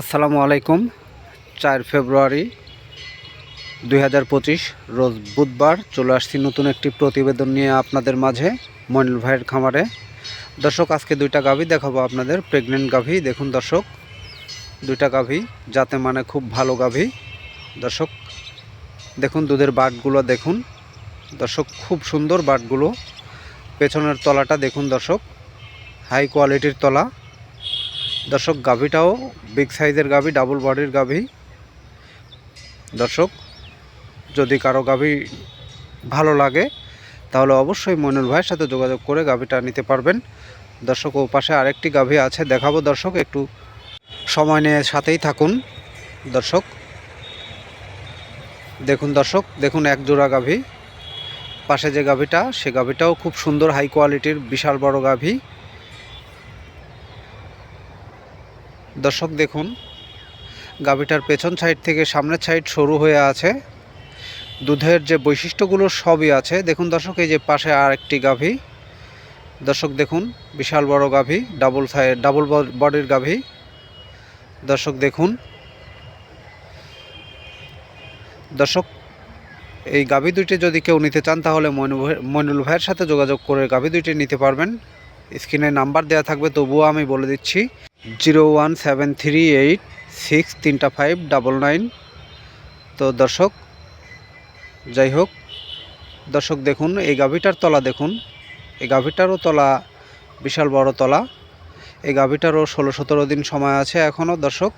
আসসালামু আলাইকুম। চার ফেব্রুয়ারি দুই হাজার পঁচিশ, রোজ বুধবার চলে আসছি নতুন একটি প্রতিবেদন নিয়ে আপনাদের মাঝে মনিল ভাইয়ের খামারে। দর্শক, আজকে দুইটা গাভী দেখাবো আপনাদের প্রেগনেন্ট গাভী। দেখুন দর্শক, দুইটা গাভী যাতে মানে খুব ভালো গাভী। দর্শক, দেখুন দুধের বাটগুলো দেখুন। দর্শক, খুব সুন্দর বাটগুলো। পেছনের তলাটা দেখুন দর্শক হাই কোয়ালিটির তলা। দর্শক, গাভীটাও বিগ সাইজের গাভী ডাবল বডির গাভী। দর্শক, যদি কারও গাভী ভালো লাগে, তাহলে অবশ্যই মইনুল ভাইয়ের সাথে যোগাযোগ করে গাভীটা নিতে পারবেন। দর্শক, ও পাশে আরেকটি গাভী আছে, দেখাবো দর্শক, একটু সময় নিয়ে সাথেই থাকুন। দর্শক, দেখুন দর্শক, দেখুন এক জোড়া গাভী। পাশে যে গাভীটা, সে গাভীটাও খুব সুন্দর হাই কোয়ালিটির বিশাল বড় গাভী। দর্শক দেখুন, গাভীটার পেছন সাইড থেকে সামনের সাইড সরু হয়ে আছে। দুধের যে বৈশিষ্ট্যগুলো সবই আছে। দেখুন দর্শক, এই যে পাশে আর একটি গাভী। দর্শক দেখুন, বিশাল বড় গাভী ডাবল সাই ডাবল বডির গাভী। দর্শক দেখুন, দর্শক, এই গাভী দুইটি যদি কেউ নিতে চান, তাহলে মইনুল ভাইয়ের সাথে যোগাযোগ করে গাভী দুইটি নিতে পারবেন। স্ক্রিনে নাম্বার দেওয়া থাকবে, তবুও আমি বলে দিচ্ছি। Zero one seven three eight six তিনটা ফাইভ ডাবল নাইন। তো দর্শক, যাই হোক, দর্শক দেখুন, এই গাভীটার তলা দেখুন। এই গাভীটারও তলা, বিশাল বড় তলা। এই গাভীটারও ষোলো সতেরো দিন সময় আছে এখনও, দর্শক।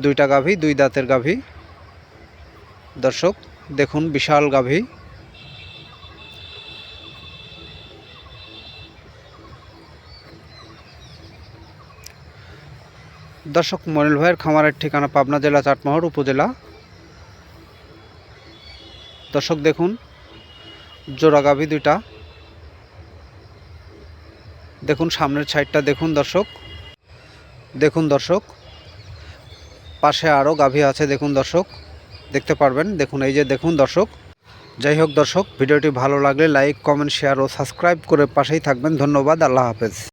দুইটা গাভী, দুই দাঁতের গাভী। দর্শক, দেখুন, বিশাল গাভী। দর্শক মনিল ভাইয়ের খামারের ঠিকানা পাবনা জেলা চাটমোহর উপজেলা। দর্শক দেখুন, জোড়া গাভী দুইটা। দেখুন, সামনের সাইডটা দেখুন দর্শক। দেখুন দর্শক, পাশে আরও গাভী আছে, দেখুন দর্শক। দেখতে পারবেন, দেখুন, এই যে দেখুন দর্শক। যাই হোক দর্শক, ভিডিওটি ভালো লাগলে লাইক, কমেন্ট, শেয়ার ও সাবস্ক্রাইব করে পাশেই থাকবেন। ধন্যবাদ, আল্লাহ হাফেজ।